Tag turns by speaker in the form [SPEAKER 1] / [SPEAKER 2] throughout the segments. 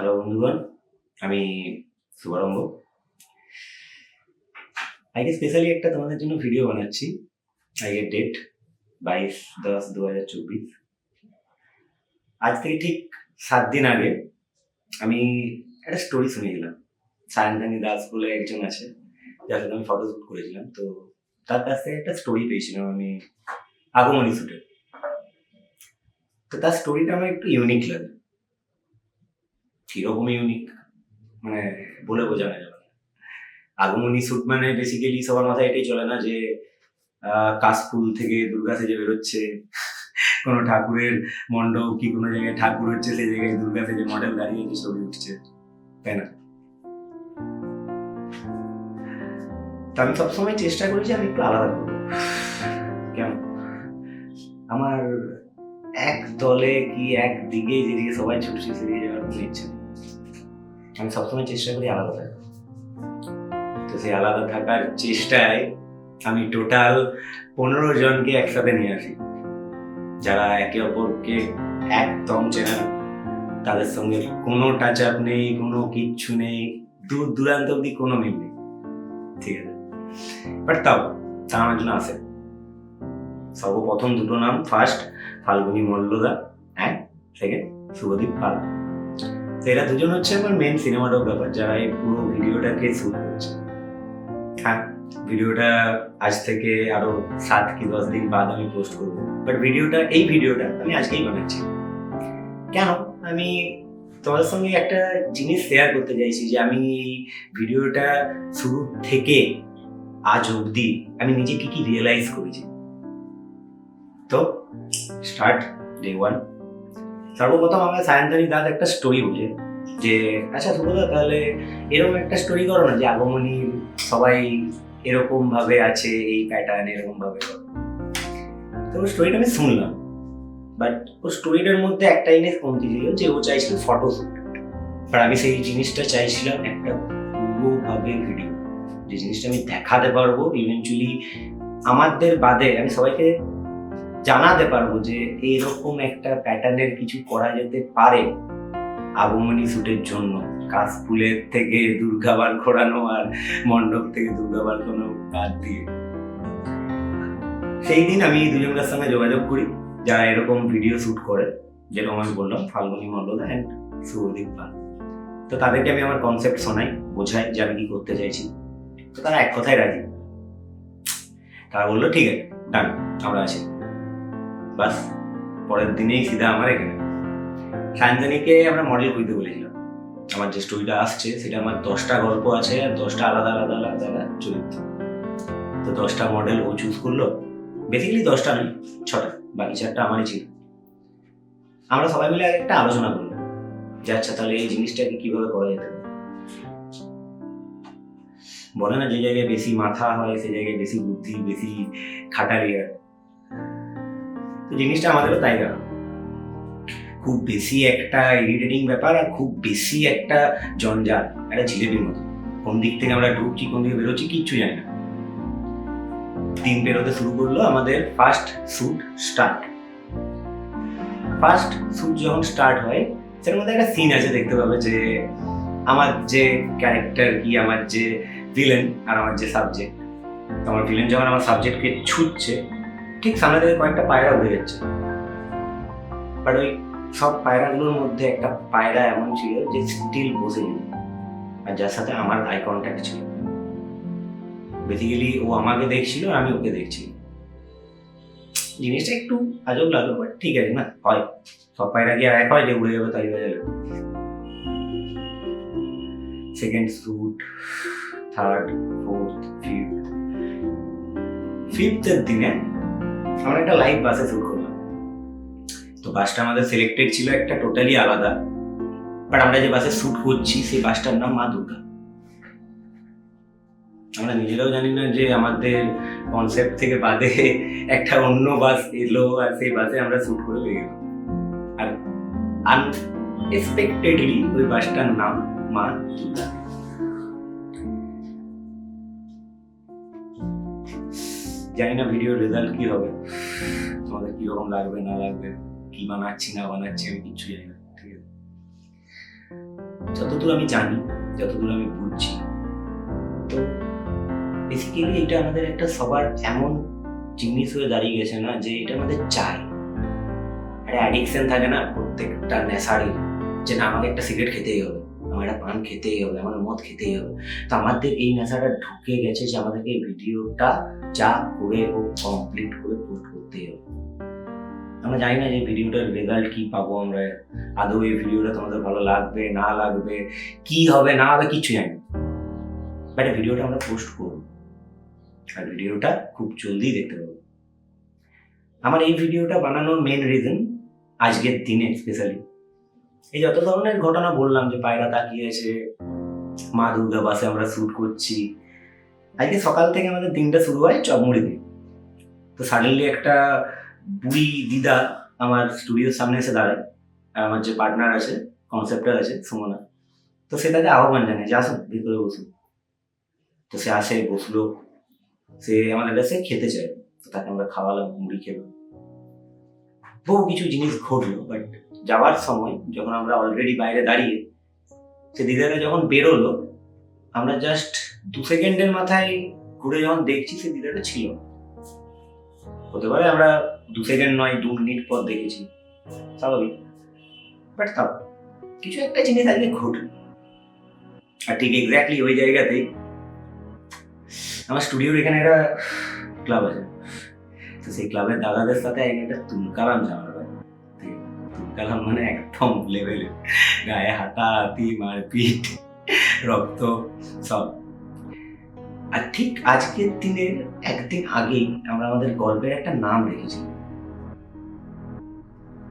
[SPEAKER 1] Hello বন্ধুগণ, আমি শুভারম্ভ। আজকে স্পেশালি একটা তোমাদের জন্য ভিডিও বানাচ্ছি, আজকের ডেট বাইশ দশ দু হাজার চব্বিশ। আজ থেকে ঠিক সাত দিন আগে আমি একটা স্টোরি শুনেছিলাম সায়ন্তানি দাস বলে একজন আছে, যার সাথে আমি ফটো শ্যুট করেছিলাম। তো তার কাছ থেকে একটা স্টোরি পেয়েছিলাম আমি আগমনী শ্যুটে তো তার স্টোরিটা আমার একটু ইউনিক লাগে। কীরকম ইউনিক মানে বলে বোঝানো যাবে না। আগমনী শ্যুট মানে বেসিক্যালি সবার মাথায় এটাই চলে না যে কাশফুল থেকে দুর্গা সেজে বেরোচ্ছে, কোনো ঠাকুরের মণ্ডপ কি কোনো জায়গায় ঠাকুর হচ্ছে, সেই জায়গায় দুর্গা সেজে মডেল দাঁড়িয়ে যে ছবি উঠছে, তাই না? আমি সবসময় চেষ্টা করি যে আমি একটু আলাদা করব। কেন? আমার এক দলে কি এক দিকে যেদিকে সবাই ছুটছে, সেদিকে যাওয়ার কোনো ইচ্ছে নেই। আমি সবসময় চেষ্টা করি আলাদা থাকার তো সেই আলাদা থাকার চেষ্টায় আমি টোটাল পনেরো জনকে একসাথে নিয়ে আসি। যারা একে অপরকে একদম চেনা তাদের সঙ্গে কোনো টাচ আপ নেই, কোনো কিচ্ছু নেই, দূর দূরান্ত অব্দি কোনো মিল নেই। ঠিক আছে? বাট তাও, তারা আমার জন্য আসে সর্বপ্রথম দুটো নাম first Falguni মল্লদা and second Shubhadeep Pal. তো এরা দুজন হচ্ছে আমার মেন সিনেমাটোগ্রাফার যারা এই পুরো ভিডিওটাকে শুট করছে। হ্যাঁ ভিডিওটা আজ থেকে আরও সাত কি দশ দিন বাদ আমি পোস্ট করব। বাট ভিডিওটা, এই ভিডিওটা আমি আজকেই বানাচ্ছি। কেন? আমি তোমাদের সঙ্গে একটা জিনিস শেয়ার করতে চাইছি যে আমি ভিডিওটা শুরু থেকে আজ অবধি আমি নিজে কি কি রিয়েলাইজ করেছি। তো স্টার্ট ডে ওয়ান সর্বপ্রথম আমাকে সায়ন্তনী দাদ একটা স্টোরি বুঝে যে আচ্ছা সুবোধা তাহলে এরকম একটা স্টোরি করো না যে আগমনী সবাই এরকম ভাবে আছে, এই প্যাটার্ন এরকম ভাবে। তো স্টোরিটা আমি শুনলাম। বাট ও স্টোরিটার মধ্যে একটা জিনিস কমতি ছিল যে ও চাইছিল ফটো শুট বাট আমি সেই জিনিসটা চাইছিলাম একটা পুরোভাবে ভিডিও যে জিনিসটা আমি দেখাতে পারব ইভেনচুয়ালি আমাদের বাদে আমি সবাইকে জানাতে পারব যে এরকম একটা প্যাটার্নের কিছু করা যেতে পারে আগমনী শুটের জন্য। কাশফুলের থেকে দুর্গাবার ঘোরানো আর মণ্ডপ থেকে দুর্গাবার কোনো বাদ দিয়ে। সেই দিন আমি দুজনের সঙ্গে যোগাযোগ করি, যারা এরকম ভিডিও শুট করে, যেরকম আমি বললাম, ফাল্গুনি মণ্ডল অ্যান্ড শুভদীপ পাল তো তাদেরকে আমি আমার কনসেপ্ট শোনাই, বোঝাই যে আমি কি করতে চাইছি। তো তারা এক কথায় রাজি। তারা বলল, ঠিক আছে ডান আমরা আছি। বাস, পরের দিনেই সিধা আমার এখানে। সায়ন্তনীকে আমরা মডেল খুঁজতে বলেছিলাম। আমার যে স্টোরিটা আসছে, সেটা আমার দশটা গল্প আছে, আর দশটা আলাদা আলাদা আলাদা আলাদা চরিত্র। তো দশটা মডেল ও চুজ করল। বেসিক্যালি দশটা নয়, ছটা, বাকি চারটা আমারই ছিল। আমরা সবাই মিলে একটা আলোচনা করলাম, যে আচ্ছা তাহলে এই জিনিসটাকে কীভাবে করা যেতে পারে? বলে না যে জায়গায় বেশি মাথা হয়, সে জায়গায় বেশি বুদ্ধি, বেশি খাটালি হয়। তো জিনিসটা আমাদেরও তাই গেল খুব বেশি একটা ইরিটেটিং ব্যাপার আর খুব বেশি একটা জঞ্জাল, একটা জিলেপির মতো। কোন দিক থেকে আমরা ঢুকছি, কোন দিকে বেরোচ্ছি, কিচ্ছু জানি না। দিন বেরোতে শুরু করল আমাদের first shoot start first shoot যখন স্টার্ট হয়, সেটার মধ্যে একটা সিন আছে দেখতে পাবে যে আমার যে ক্যারেক্টার কি, আমার যে ভিলেন আর আমার যে সাবজেক্ট আমার ভিলেন যখন আমার সাবজেক্টকে ছুটছে ঠিক সামনে থেকে কয়েকটা পায়রা উড়ে যাচ্ছে। বাট ওই সব পায়রাগুলোর মধ্যে একটা পায়রা এমন ছিল যে স্টিল বসে ছিল। আর যার সাথে আমার আই কন্ট্যাক্ট ছিল। বেসিক্যালি ও আমাকে দেখছিল, আর আমি ওকে দেখছি। জিনিসটা একটু আজব লাগল বাট ঠিক আছে, না, হয়। সব পায়রা কি আর এক হয় যে উড়ে যাবে, তাই হয়ে যাবে। Second shoot third fourth fifth ফিফথের দিনে আমরা একটা লাইভ বাসে শুট করলাম। তো বাসটা আমাদের সিলেক্টেড ছিল একটা টোটালি আলাদা। বাট আমরা যে বাসে শুট করছি, সেই বাসটার নাম মা দুর্গা। আমরা নিজেরাও জানি না যে আমাদের কনসেপ্ট থেকে বাদে একটা অন্য বাস এলো আর সেই বাসে আমরা শুট করে লেগে গেলাম। আর আনএক্সপেক্টেডলি ওই বাসটার নাম মা দুর্গা। জানি না ভিডিওর রেজাল্ট কি হবে। তোমাদের কীরকম লাগবে, না লাগবে, কি বানাচ্ছি, না বানাচ্ছি, আমি কিচ্ছু জানি না, ঠিক আছে? যতদূর আমি জানি, যতদূর আমি বুঝছি, তো বেসিক্যালি এটা আমাদের একটা সবার এমন জিনিস হয়ে দাঁড়িয়ে গেছে না, যে এটা আমাদের চাই। একটা অ্যাডিকশন থাকে না প্রত্যেকটা নেশারই, যে না, আমাকে একটা সিগারেট খেতেই হবে। আমার একটা পান খেতেই হবে, আমার মদ খেতেই হবে। তো আমাদের এই নেশাটা ঢুকে গেছে যে আমাদেরকে ভিডিওটা যা করে ও কমপ্লিট করে পোস্ট করতেই হবে। আমরা জানি না যে ভিডিওটার রেজাল্ট কি পাবো আমরা। আদৌ এই ভিডিওটা তোমাদের ভালো লাগবে, না লাগবে, কি হবে, না হবে কিছু জানি বাট ভিডিওটা আমরা পোস্ট করব। আর ভিডিওটা খুব জলদি দেখতে পাবো। আমার এই ভিডিওটা বানানোর মেন রিজন আজকের দিনে স্পেশালি এই যত ধরনের ঘটনা বললাম যে পায়রা তাকিয়েছে, মা দুর্গা বাসে আমরা শ্যুট করছি, আজকে সকাল থেকে আমাদের দিনটা শুরু হয় চপমুড়ি দিয়ে। তো সাডেনলি একটা বুড়ি দিদা আমার স্টুডিওর সামনে এসে দাঁড়ায় আমার যে পার্টনার আছে কনসেপ্টার আছে, সুমনা। তো সে তাকে আহ্বান জানায়, যে আসুন ভিতরে বসুন তো সে আসে, বসল। সে আমাদের কাছে খেতে চায়, তো তাকে আমরা খাওয়ালাম, মুড়ি খেলো বহু কিছু জিনিস ঘটলো বাট যাওয়ার সময় যখন আমরা অলরেডি বাইরে দাঁড়িয়ে সে দিদাটা যখন বেরোলো, আমরা জাস্ট দু সেকেন্ডের মাথায় ঘুরে যখন দেখছি সে দিদাটা ছিল হতে পারে আমরা দু সেকেন্ড নয়, দু মিনিট পর দেখেছি, স্বাভাবিক। বাট তাও কিছু একটা জিনিস আজকে ঘটল। আর ঠিক এক্স্যাক্টলি ওই জায়গাতেই আমার স্টুডিওর এখানে একটা ক্লাব আছে। তো সেই ক্লাবের দাদাদের সাথে একটা তুলকালাম ঝামেলা মানে একদম লেভেলে। গায়ে হাতাহাতি মারপিট রক্ত, সব। আর ঠিক আজকের দিনের একদিন আগেই আমরা আমাদের গল্পের একটা নাম রেখেছি।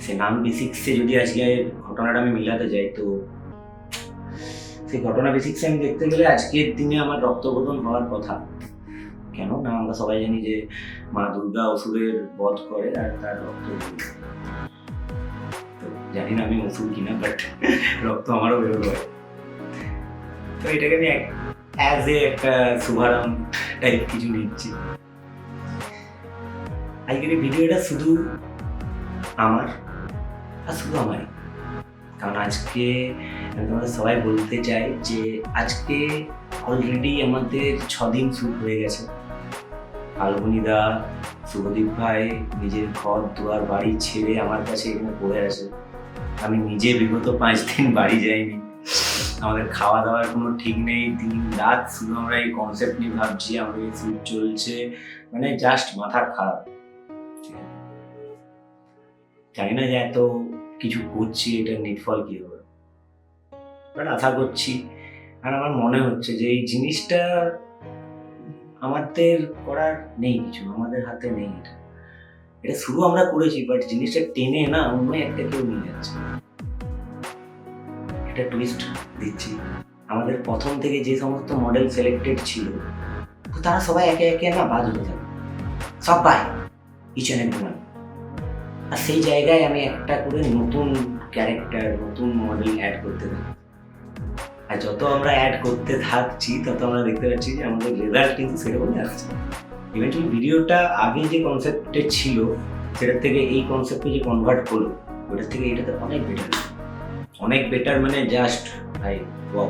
[SPEAKER 1] সে নাম বেসিক্সে যদি আজকে ঘটনাটা আমি মিলাতে যাই, তো সেই ঘটনা বেসিক্সে আমি দেখতে গেলে আজকের দিনে আমার রক্তবোধন হওয়ার কথা। কেন না আমরা সবাই জানি যে মা দুর্গা অসুরের বধ করে আর তার রক্ত। জানি না আমি অসুর কিনা বাট রক্ত আমারও বেরোলো তো এটাকে আমি অ্যাজ এ একটা শুভারম্ভ টাইপ কিছু নিচ্ছি। আজকের এই ভিডিওটা শুধু আমার আর শুধু আমারই। কারণ আজকে আমি তোমাদের সবাই বলতে চাই যে আজকে অলরেডি আমাদের ছ দিন শ্যুট হয়ে গেছে। ফাল্গুনিদা শুভদীপ ভাই, নিজের ঘর, দুয়ার, বাড়ি ছেড়ে আমার কাছে এখানে পড়ে আছে। আমি নিজে বিগত পাঁচ দিন বাড়ি যাইনি। আমাদের খাওয়া দাওয়ার কোনো ঠিক নেই। দিন রাত শুধু আমরা এই কনসেপ্ট নিয়ে ভাবছি, আমাদের শ্যুট চলছে। মানে জাস্ট মাথা খারাপ। জানি না যে এত কিছু করছি এটার নির্ফল কি হবে? বাট আশা করছি। আর আমার মনে হচ্ছে যে এই জিনিসটা আমাদের করার নেই কিছু, আমাদের হাতে নেই এটা। এটা শুরু আমরা করেছি বাট জিনিসটা টেনে না অন্য একটা কেউ নিয়ে যাচ্ছে। একটা টুইস্ট দিচ্ছি। আমাদের প্রথম থেকে যে সমস্ত মডেল সিলেক্টেড ছিল, তো তারা সবাই একে একে না বাদ হয়ে থাকে সবাই ইচ অ্যান্ড এভরিওয়ান আর সেই জায়গায় আমি একটা করে নতুন ক্যারেক্টার নতুন মডেল অ্যাড করতে থাকি। আর যত আমরা অ্যাড করতে থাকছি, তত আমরা দেখতে পাচ্ছি যে আমাদের রেজাল্ট কিন্তু সেরকমই আসছে। ইভেন্টুয়ালি ভিডিওটা আগে যে কনসেপ্টে ছিল সেটার থেকে এই কনসেপ্টে যে কনভার্ট করল, ওটার থেকে এটাতে অনেক বেটার অনেক বেটার মানে জাস্ট ভাই ওয়াও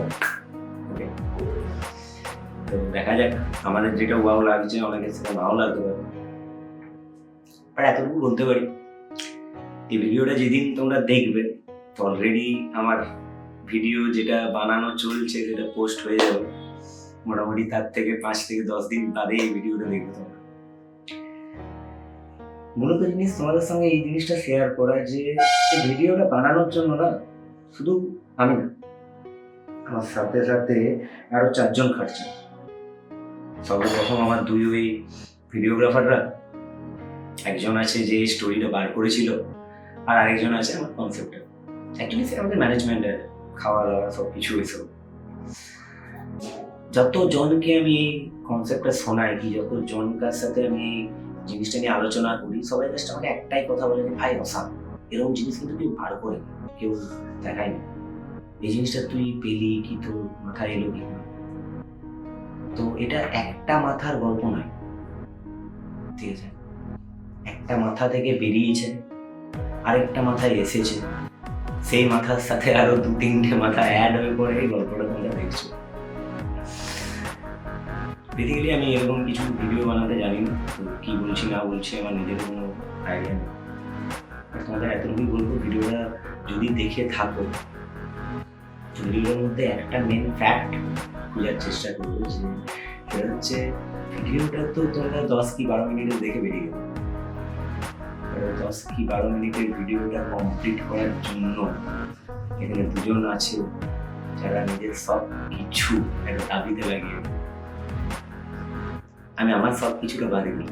[SPEAKER 1] তো দেখা যাক, আমাদের যেটা ওয়াও লাগছে, অনেকের সেটা নাও লাগতে পারে। আর এতটুকু বলতে পারি, এই ভিডিওটা যেদিন তোমরা দেখবে অলরেডি আমার ভিডিও যেটা বানানো চলছে, সেটা পোস্ট হয়ে যাবে। মোটামুটি তার থেকে পাঁচ থেকে দশ দিন বাদে এই ভিডিওটা দেখবে তোমরা। মূলত জিনিস তোমাদের সঙ্গে এই জিনিসটা শেয়ার করা যে ভিডিওটা বানানোর জন্য না, শুধু আমি না, আমার সাথে সাথে আরও চারজন খাটছে। সর্বপ্রথম আমার দুই ওই ভিডিওগ্রাফাররা একজন আছে যে স্টোরিটা বার করেছিল, আর আরেকজন আছে আমার কনসেপ্টার অ্যাকচুয়ালি সে আমাদের ম্যানেজমেন্টের খাওয়া দাওয়া সব কিছু এসব যত জনকে আমি এই কনসেপ্টটা শোনাই কি যত জনকার সাথে আমি জিনিসটা নিয়ে আলোচনা করি, সবাই জাস্ট আমাকে একটাই কথা বলে যে, ভাই, অসাম, এরকম জিনিস কিন্তু কেউ বার করে কেউ দেখায়নি এই জিনিসটা তুই পেলি কি তোর মাথায় এলো কি না? তো এটা একটা মাথার গল্প নয়। ঠিক আছে? একটা মাথা থেকে বেরিয়েছে, আরেকটা মাথায় এসেছে। সেই মাথার সাথে আরও দু তিনটে মাথা অ্যাড হয়ে পড়ে এই গল্পটা তোমরা দেখছ। বেসিক্যালি আমি এরকম কিছু ভিডিও বানাতে জানি না কি বলছি, না বলছি, আমার নিজের কোনো আইডিয়া নেই তোমাদের এতটুকুই বলব, ভিডিওটা যদি দেখে থাকো ভিডিওর মধ্যে একটা মেন ফ্যাক্ট খোঁজার চেষ্টা করব যে সেটা হচ্ছে, ভিডিওটা তো তোমরা দশ কি বারো মিনিটে দেখে বেরিয়ে গেলো দশ কি বারো মিনিটের ভিডিওটা কমপ্লিট করার জন্য এখানে দুজন আছে, যারা নিজের সব কিছু একটা দাবিতে লাগিয়ে। আমি আমার সব কিছুটা বাদে দিই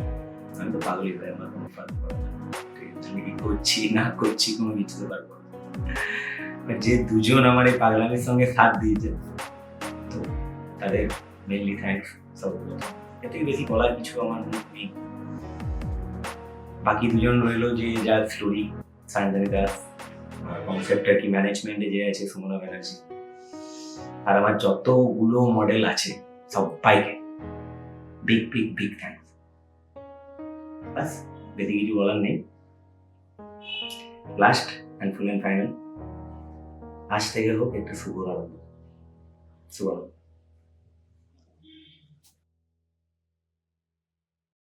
[SPEAKER 1] আমি তো পাগলই ভাই আমার কোনো ফার্ক আমি কি করছি, না করছি কোনো কিছুতে পারব না। যে দুজন আমার এই পাগলামির সঙ্গে সাথ দিয়েছে, তো তাদের মেনলি থ্যাংকস সব এর থেকে বেশি বলার কিছু আমার নেই। বাকি দুজন রইল যে যার স্টোরি সায়ন্তনী দাস কনসেপ্ট আর কি ম্যানেজমেন্টে যে আছে সুমনা ব্যানার্জি। আর আমার যতগুলো মডেল আছে সবাইকে বিগ বিগ বিগ থ্যাংকস বাস বেশি কিছু বলার নেই? Last and full and final আজ থেকে হোক একটা শুভ আরম্ভ শুভ